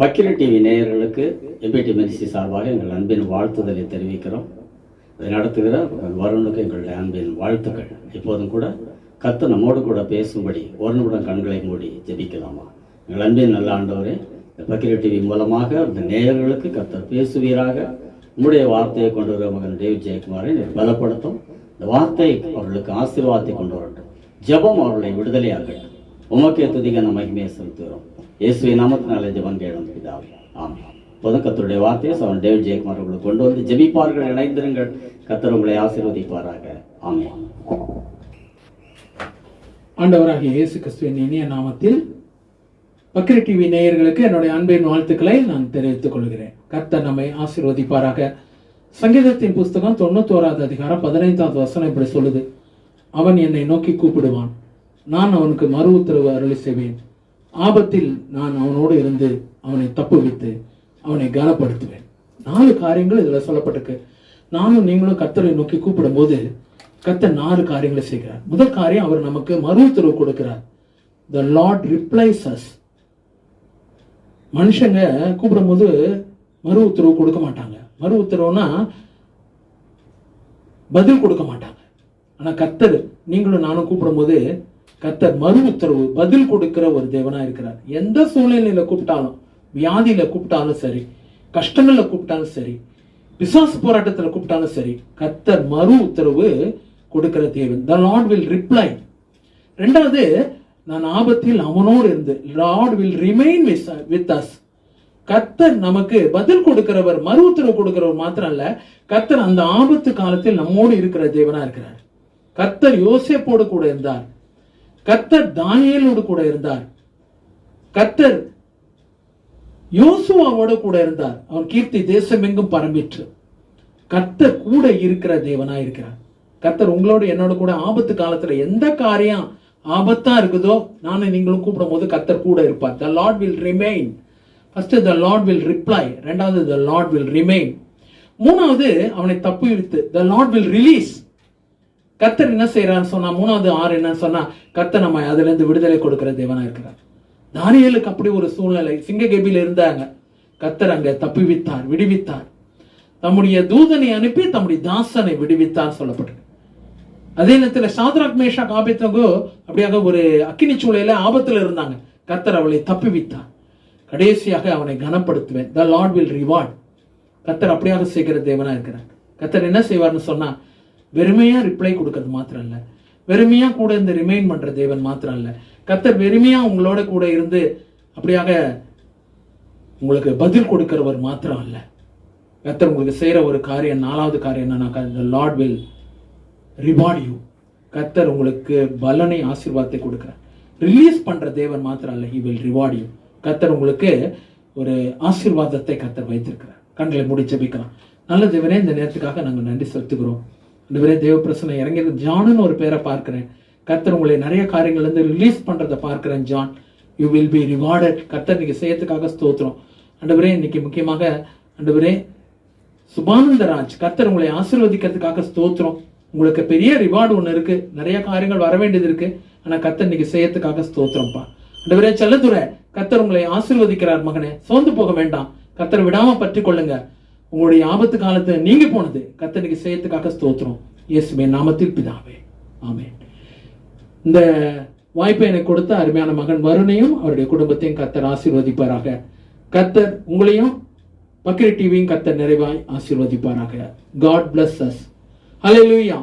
பக்கிரி TV நேயர்களுக்கு எம்பிடி ministry சார்பாக எங்கள் அன்பின் வாழ்த்துதலை தெரிவிக்கிறோம். இதை நடத்துகிற வருணுக்கு எங்களுடைய அன்பின் வாழ்த்துக்கள். இப்போதும் கூட கத்து நம்மோடு கூட பேசும்படி ஒரு நிமிடம் கண்களை மூடி ஜெபிக்கலாமா? எங்கள் அன்பின் நல்ல ஆண்டவரே இந்த டிவி மூலமாக இந்த நேயர்களுக்கு கத்த பேசுவீராக. உங்களுடைய வார்த்தையை கொண்டு வர மகன் டேவிட் ஜெயக்குமாரை பலப்படுத்தும். இந்த வார்த்தை அவர்களுக்கு ஆசீர்வாதத்தை கொண்டு வரட்டும். ஜெபம் அவர்களை விடுதலையாகட்டும். உமக்கே துதிகன நம்ம மகிமையை செலுத்துகிறோம். இயேசுவை நாமத்தினாலே ஜெபம் கேளும் பிதாவே. ஆமா இப்போதும் கத்தருடைய வார்த்தையை சவன் டேவிட் ஜெயக்குமார் உங்களுக்கு கொண்டு வந்து ஜெபிப்பார்கள் இணைந்திருங்கள். கத்தர் உங்களை ஆசீர்வதிப்பாராக. ஆமென். ஆண்டவராகிய இயேசு கிறிஸ்துவின் இனிய நாமத்தில் பக்ரி டிவி நேயர்களுக்கு என்னுடைய அன்பின் வாழ்த்துக்களை நான் தெரிவித்துக் கொள்கிறேன். கர்த்தர் நம்மை ஆசீர்வதிப்பாராக. சங்கீதத்தின் புஸ்தகம் தொண்ணூத்தோராவது அதிகாரம் பதினைந்தாவது வசனம் இப்படி சொல்லுது. அவன் என்னை நோக்கி கூப்பிடுவான். நான் அவனுக்கு மறு உத்தரவு அருளி செய்வேன். ஆபத்தில் நான் அவனோடு இருந்து அவனை தப்புவித்து அவனை கனப்படுத்துவேன். நாலு காரியங்கள் இதுல சொல்லப்பட்டிருக்கு. நானும் நீங்களும் கத்தரை நோக்கி கூப்பிடும் போது கத்தர் நாலு காரியங்களை செய்கிறார். முதல் காரியம் அவர் நமக்கு மறு உத்தரவு கொடுக்கிறார். த லார்ட் ரிப்ளைஸ் அஸ் மனுஷங்க கூப்பிடும்போது மறு உத்தரவு கொடுக்க மாட்டாங்க. மறு உத்தரவுனா பதில் கொடுக்க மாட்டாங்க. ஆனா கத்தர் நீங்களும் நானும் கூப்பிடும்போது கத்தர் மறு உத்தரவு பதில் கொடுக்கிற ஒரு தேவனா இருக்கிறார். எந்த சூழ்நிலையில கூப்பிட்டாலும் வியாதியில கூப்பிட்டாலும் சரி கஷ்டங்கள்ல கூப்பிட்டாலும் சரி பிசாசு போராட்டத்துல கூப்பிட்டாலும் சரி கத்தர் மறு உத்தரவு கொடுக்கிற தேவன். த லார்ட் வில் ரிப்ளை ரெண்டாவது நான் ஆபத்தில் அவனோடு இருந்து lord will remain with us கத்தர் நமக்கு பதில் கொடுக்கிறவர் மறு உத்தரவு கொடுக்கிறவர் மாத்திரம் அல்ல கத்தர் அந்த ஆபத்து காலத்தில் நம்மோடு இருக்கிற தேவனா இருக்கிறார். கத்தர் யோசிப்போடு கூட இருந்தார். கத்தர் தானியலோடு கூட இருந்தார். கத்தர் யோசுவாவோடு கூட இருந்தார். அவன் கீர்த்தி தேசமெங்கும் பரம்பிற்று. கத்தர் கூட இருக்கிற தேவனா இருக்கிறார். கத்தர் உங்களோட என்னோட கூட ஆபத்து காலத்துல எந்த காரியம் ஆபத்தா இருக்குதோ நானும் நீங்களும் கூப்பிடும் போது கத்தர் கூட இருப்பார். The lord will remain first the lord will reply ரெண்டாவது த லார்ட் வில் ரிமைன் மூணாவது அவனை தப்பு தப்புவித்து த லார்ட் வில் ரிலீஸ் கர்த்தர் என்ன செய்யறான்னு சொன்னா மூணாவது ஆறு என்ன சொன்னா கர்த்தர் நம்ம அதுல இருந்து விடுதலை கொடுக்கிற தேவனா இருக்கிறார். தானியலுக்கு அப்படி ஒரு சூழ்நிலை சிங்ககேபியில் இருந்தாங்க. கர்த்தர் அங்க தப்புவித்தார் விடுவித்தார். தம்முடைய தூதனை அனுப்பி தம்முடைய தாசனை விடுவித்தார் சொல்லப்பட்டிருக்கு அதே நேரத்தில் சாத்ராக் மேஷா காபித்தகோ அப்படியாக ஒரு அக்கினி சூழல ஆபத்துல இருந்தாங்க. கர்த்தர் அவளை தப்புவித்தார். கடைசியாக அவனை கனப்படுத்துவேன். த லார்ட் வில் ரிவார்ட் கத்தர் அப்படியாக செய்கிற தேவனா இருக்கிறார். கத்தர் என்ன செய்வார்னு சொன்னா வெறுமையாக ரிப்ளை கொடுக்கறது மாத்திரம் இல்லை வெறுமையாக கூட இந்த ரிமைன் பண்ணுற தேவன் மாத்திரம் இல்லை கர்த்தர் வெறுமையாக உங்களோட கூட இருந்து அப்படியாக உங்களுக்கு பதில் கொடுக்கிறவர் மாத்திரம் அல்ல கர்த்தர் உங்களுக்கு செய்கிற ஒரு காரியம் நாலாவது காரியம் என்னன்னாக்கா the lord will reward you கர்த்தர் உங்களுக்கு பலனை ஆசீர்வாதத்தை கொடுக்குறார். ரிலீஸ் பண்ணுற தேவன் மாத்திரம் இல்லை ஹி வில் ரிவார்ட் யூ கத்தர் உங்களுக்கு ஒரு ஆசீர்வாதத்தை கத்தர் வைத்திருக்கிறார். கண்களை மூடி ஜெபிக்கலாம். நல்ல தேவனே இந்த நேரத்துக்காக நாங்கள் நன்றி செலுத்துகிறோம். இந்த தேவ பிரசனை இறங்கியது. ஜானுன்னு ஒரு பேரை பார்க்கிறேன். கர்த்தர் உங்களை நிறைய காரியங்கள்ல இருந்து ரிலீஸ் பண்றதை பார்க்கிறேன் John. You will be rewarded கர்த்தர் நீங்க செய்யறதுக்காக ஸ்தோத்திரம். ஆண்டவரே இன்னைக்கு முக்கியமாக ஆண்டவரே சுபானந்தராஜ் கர்த்தர் உங்களை ஆசீர்வதிக்கிறதுக்காக ஸ்தோத்திரம். உங்களுக்கு பெரிய ரிவார்டு ஒன்று இருக்கு. நிறைய காரியங்கள் வர வேண்டியது இருக்கு. ஆனா கர்த்தர் இன்னைக்கு செய்யறதுக்காக ஸ்தோத்திரம்ப்பா ஆண்டவரே செல்லதுரை கர்த்தர் உங்களை ஆசீர்வதிக்கிறார் மகனே. சோர்ந்து போக வேண்டாம். கர்த்தர் விடாம பற்றி கொள்ளுங்க உங்களுடைய ஆபத்து காலத்தை நீங்க போனது கர்த்தர் செய்யறதுக்காக ஸ்தோத்திரம். இயேசுமே நாமத்தில் பிதாவே. ஆமென். இந்த வாய்ப்பை எனக்கு கொடுத்த அருமையான மகன் வருணையும் அவருடைய குடும்பத்தையும் கத்தர் ஆசீர்வதிப்பாராக. கர்த்தர் உங்களையும் பக்கிரி டிவியும் கத்தர் நிறைவாய் ஆசீர்வதிப்பாராக. God bless us. லூயா